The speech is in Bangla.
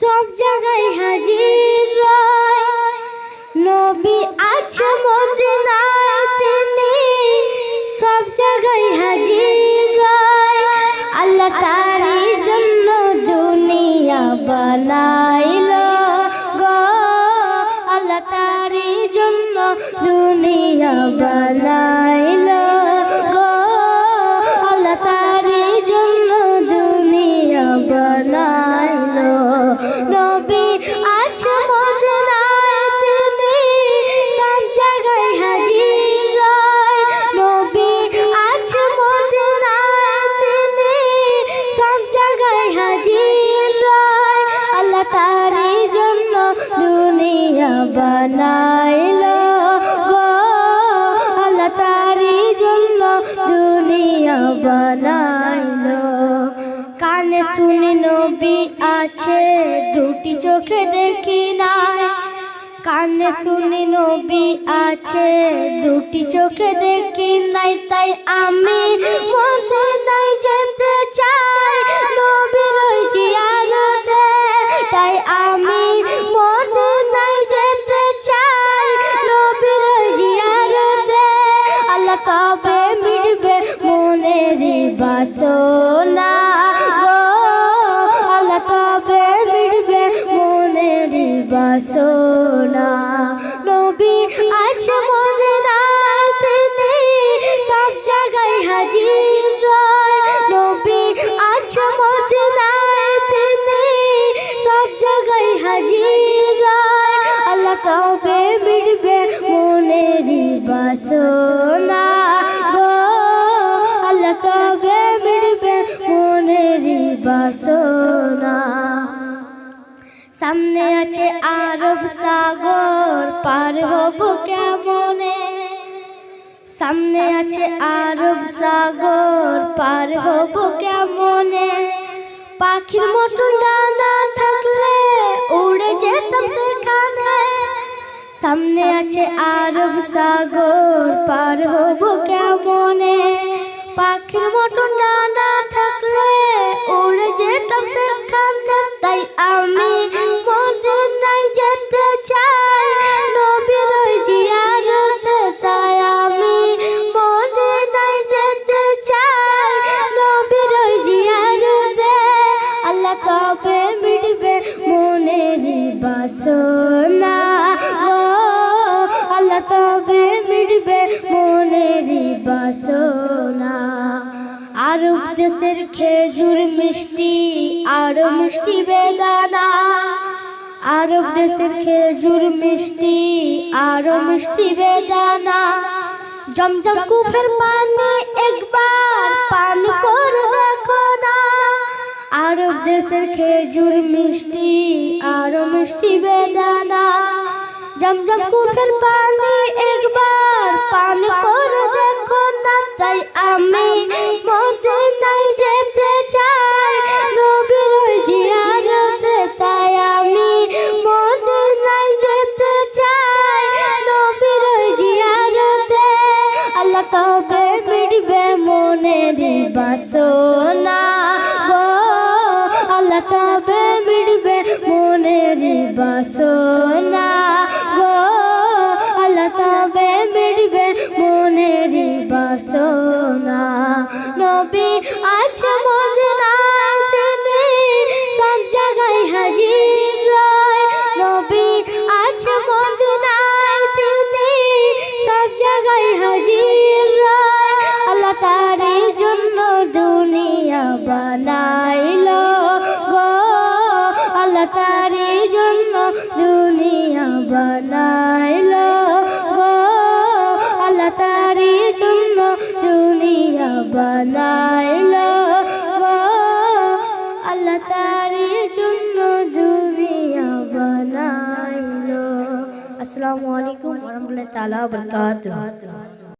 সব জায়গায় হাজির রয়। নবী আছে মদিনায়, তিনি সব জায়গায় হাজির রয়। আল্লাহ তারই জন্য দুনিয়া বানাইলো গো। আল্লাহ তারই জন্য দুনিয়া বানাইলো। বানাইলো গো। আল্লাহ তারই জন্য দুনিয়া বানাইলো। কানে শুনি নবী আছে, দুটি চোখে দেখি নাই। কানে শুনি নবী আছে, দুটি চোখে দেখি নাই, তাই আমি বাসনা গো, আল্লাহ তবে মিটবে মনের বাসনা নবী আছে মদিনায় তিনি সব জায়গায় হাজির রয়। নবী আছে মদিনায় তিনি সব জায়গায় হাজির রয়। আল্লাহ তবে মিটবে মনের বাসনা বাসনা। সামনে আছে আরব সাগর, পার হব কেমনে? সামনে আছে আরব সাগর, পার হব কেমনে? পাখির মতো ডানা থাকলে উড়ে যেতাম সেখানে। সামনে আছে আরব সাগর, পার হব কেমনে? পাখির মতো ডানা থাকলে কবে মিটবে মনের বাসনা। গো আল্লাহ তবে মিটবে মনের বাসনা। আরব দেশের খেজুর মিষ্টি, আরও মিষ্টি বেদানা। আরব দেশের খেজুর মিষ্টি, আরও মিষ্টি বেদানা। জমজম কুফের পানি একবার আরব দেশের খেজুর মিষ্টি আরও মিষ্টি বেদানা। জমজম কুফের পানি একবার পান করে দেখো না তাই আমি মদিনায় যেতে চাই। নবীর জিয়ারতে তাই আমি মদিনায় যেতে চাই। নবীর জিয়ারতে আল্লাহ তবে মিটবে মনের বাসনা? মনের বাসনা গো আল্লাহ তবে মিটবে মনের বাসনা নবী আছে মদিনায় তিনি সব জায়গায় হাজির রয় নবী আছে মদিনায় তিনি সব জায়গায় হাজির রয় আল্লাহ তারই জন্য দুনিয়া বানাইলো বানাইলো আল্লাহ তারই জন্য আসসালামু আলাইকুম ওয়া রাহমাতুল্লাহি তাআলা